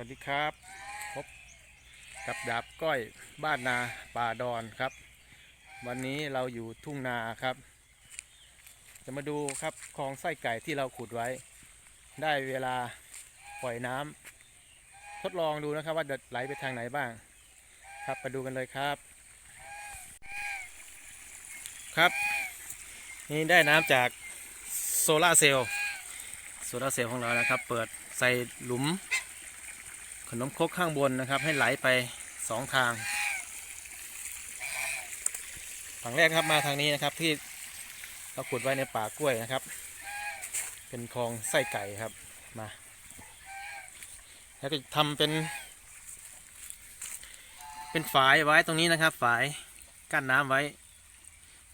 วัสดีครับ พบกับดาบก้อยบ้านนาป่าดอนครับ วันนี้เราอยู่ทุ่งนาครับ จะมาดูครับคลองไส้ไก่ที่เราขุดไว้ ได้เวลาปล่อยน้ำทดลองดูนะครับว่าจะไหลไปทางไหนบ้าง ครับไปดูกันเลยครับ ครับ นี่ได้น้ำจากโซลาเซลล์โซลาเซลล์ของเรานะครับ เปิดใส่หลุม ขนมครกข้างบนนะครับ ให้ไหลไปสองทางฝั่งแรกครับมาทางนี้นะครับที่เราขุดไว้ในป่ากล้วยนะครับ เป็นคลองไส้ไก่ครับมา แล้วก็ทำเป็น เป็นฝายไว้ตรงนี้นะครับ ฝายกั้นน้ำไว้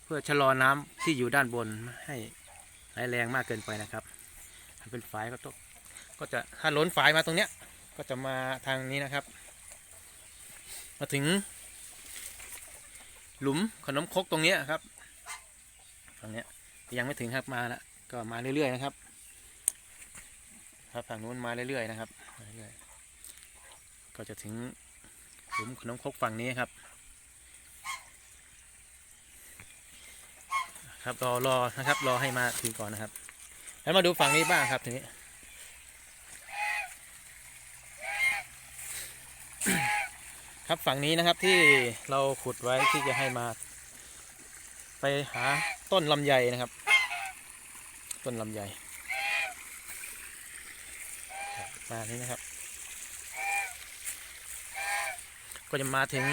เพื่อชะลอน้ำที่อยู่ด้านบนให้ไหลแรงมากเกินไปนะครับทำเป็นฝายก็ต้องก็จะถ้าล้นฝายมาตรงเนี้ย ก็จะมาทางนี้นะครับ มาถึง หลุมขนมคกตรงนี้ครับ ตรงนี้ยังไม่ถึงครับมาแล้วก็มาเรื่อยๆนะครับ ครับฝั่งนู้นมาเรื่อยๆนะครับเรื่อยๆก็จะถึงหลุมขนมคกฝั่งนี้ครับ ครับรอรอนะครับ รอให้มาถึงก่อนนะครับ แล้วมาดูฝั่งนี้บ้างครับทีนี้ ครับฝั่งนี้นะครับที่เราขุดไว้ที่จะให้มา ไปหาต้นลำไยนะครับ ต้นลำไยมานี้นะครับ ก็จะมาถึง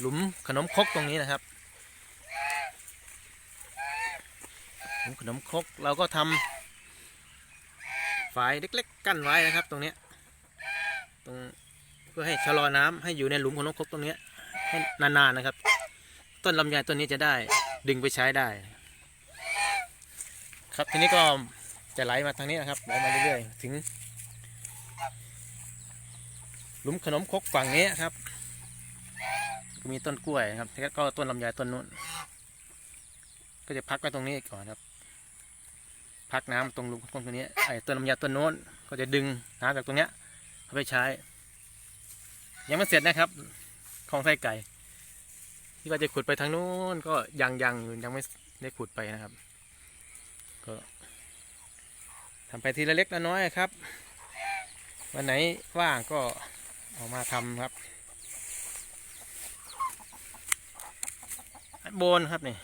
หลุมขนมครกตรงนี้นะครับหลุมขนมครกเราก็ทำฝายเล็กๆกั้นไว้นะครับ ตรงนี้ตรง พื่อให้ชะลอน้ำให้อยู่ในหลุมของนกครกตรงนี้ให้นานๆนะครับ ต้นลำไยต้นนี้จะได้ดึงไปใช้ได้ ครับทีนี้ก็จะไหลมาทางนี้นะครับไหลมาเรื่อยๆถึง หลุมขนมครกฝั่งนี้ครับก็มีต้นกล้วยครับแล้วก็ต้นลำไยต้นนู้นก็จะพักไว้ตรงนี้ก่อนครับ พักน้ำตรงหลุมขนมครกตรงนี้ไอ้ต้นลำไยต้นโน้นก็จะดึงน้ำจากตรงเนี้ยเอาไปใช้ ยังไม่เสร็จนะครับของไส้ไก่ ที่ว่าจะขุดไปทางนู้นก็ยังยังอยู่ยังไม่ได้ขุดไปนะครับ ก็ทำไปทีละเล็กละน้อยครับ วันไหนว่างก็ออกมาทำครับโบนครับนี่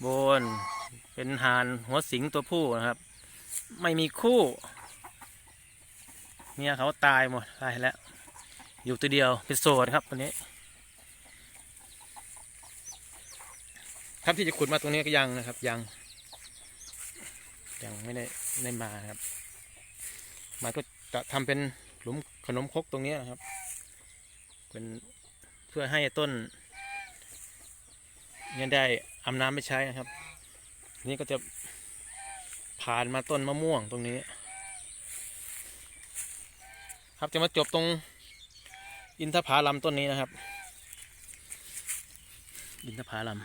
โบนเป็นหานหัวสิงตัวผู้นะครับ ไม่มีคู่ เมียเขาตายหมดตายแล้ว อยู่ตัวเดียวเป็นโสดครับตัวนี้ครับที่จะขุดมาตรงนี้ก็ยังนะครับ ยัง ยังไม่ได้ไม่ได้มาครับมันก็จะทำเป็นหลุมขนมครกตรงนี้นะครับ เป็นเพื่อให้ต้นเนี่ยได้อำน้ำไม่ใช้นะครับ นี่ก็จะผ่านมาต้นมะม่วงตรงนี้ ครับจะมาจบตรง อินทผลัมต้นนี้นะครับ อินทผลัม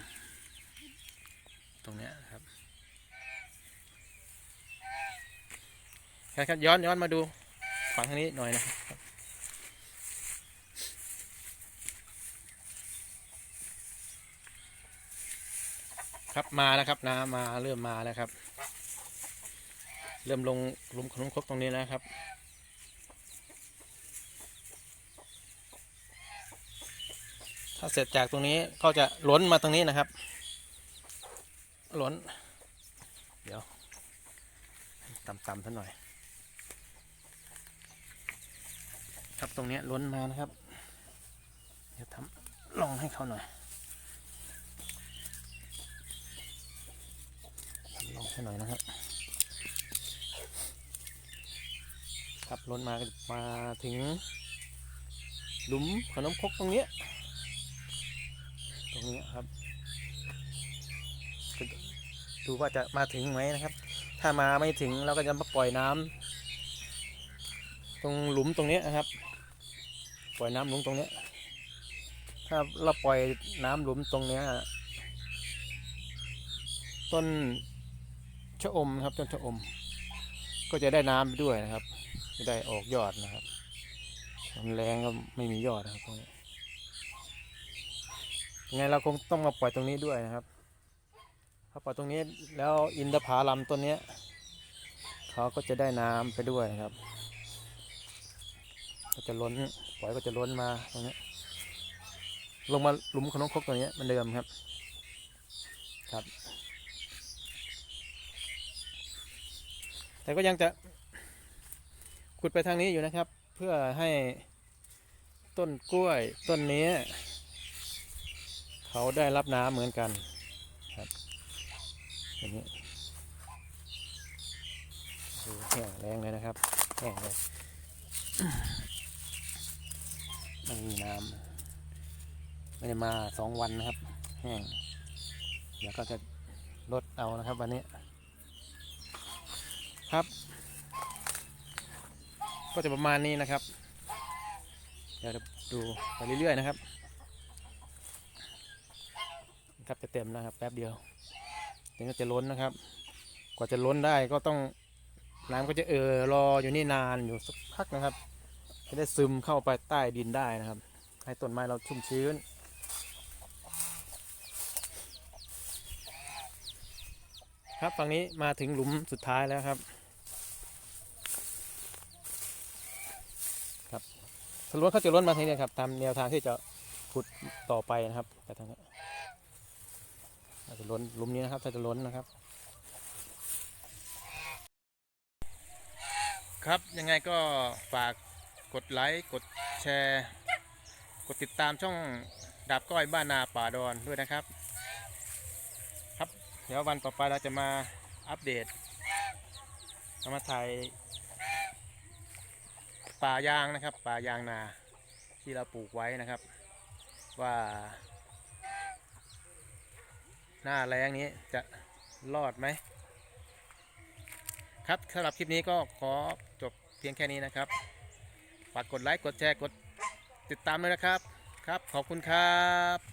ตรงเนี้ยครับครับย้อนย้อนมาดูฝั่งทางนี้หน่อยนะครับครับมาแล้วครับน้ำมาเริ่มมาแล้วครับ เริ่มลงลุมขนมครกตรงนี้แล้วครับ ถ้าเสร็จจากตรงนี้ก็จะล้นมาตรงนี้นะครับ ล้น เดี๋ยวต่ำๆท่าหน่อย ครับตรงนี้ล้นมานะครับ เดี๋ยวทำลองให้เขาหน่อยทำลองให้หน่อยนะครับ ครับล้นมามาถึงหลุมขนมคกตรงนี้ ครับดูว่าจะมาถึงไหมนะครับ ถ้ามาไม่ถึงเราก็จะมาปล่อยน้ำตรงหลุมตรงนี้นะครับ ปล่อยน้ำหลุมตรงนี้ ถ้าเราปล่อยน้ำหลุมตรงเนี้ยต้นชะอมนะครับต้นชะอม ก็จะได้น้ำไปด้วยนะครับจะได้ออกยอดนะครับมันแรงก็ไม่มียอดนะครับตรงนี้ ยังไงเราคงต้องมาปล่อยตรงนี้ด้วยนะครับถ้าปล่อยตรงนี้แล้วอินทผาลัมต้นนี้เขาก็จะได้น้ำไปด้วยนะครับ ก็จะล้นปล่อยก็จะล้นมาตรงนี้ลงมาหลุมขนมคกตัวนี้เหมันเดิมครับครับ แต่ก็ยังจะขุดไปทางนี้อยู่นะครับ เพื่อให้ต้นกล้วยต้นนี้ เขาได้รับน้ำเหมือนกันครับอย่างนี้ดูแห้งแรงเลยนะครับแห้งเลยไม่มีน้ำไม่ได้มาสองวันนะครับแห้งเดี๋ยวก็จะลดเอานะครับวันนี้ครับ ก็จะประมาณนี้นะครับ เดี๋ยวดูไปเรื่อยๆนะครับ ครับจะเต็มนะครับแป๊บเดียวถึงจะล้นนะครับ กว่าจะล้นได้ก็ต้องน้ำก็จะเออรออยู่นี่นานอยู่สักพักนะครับจะได้ซึมเข้าไปใต้ดินได้นะครับ ให้ต้นไม้เราชุ่มชื้นครับฝั่งนี้มาถึงหลุมสุดท้ายแล้วครับครับสรุปว่าเขาจะล้นมาทางนี้ครับตามแนวทางที่จะขุดต่อไปนะครับไปทางนี้าจะล้นลุมนี้นะครับถ้าจะล้นนะครับ ครับยังไงก็ฝากกดไลค์กดแชร์ กดติดตามช่องดาบก้อยบ้านนาป่าดอนด้วยนะครับ ครับเดี๋ยววันต่อไปเราจะมาอัปเดตเอามาถ่ายป่ายางนะครับ ป่ายางนาที่เราปลูกไว้นะครับ ว่า หน้าแรงนี้จะรอดไหม ครับสำหรับคลิปนี้ก็ขอจบเพียงแค่นี้นะครับ ฝากกดไลค์ กดแชร์ กดติดตามด้วยนะครับ ครับ ขอบคุณครับ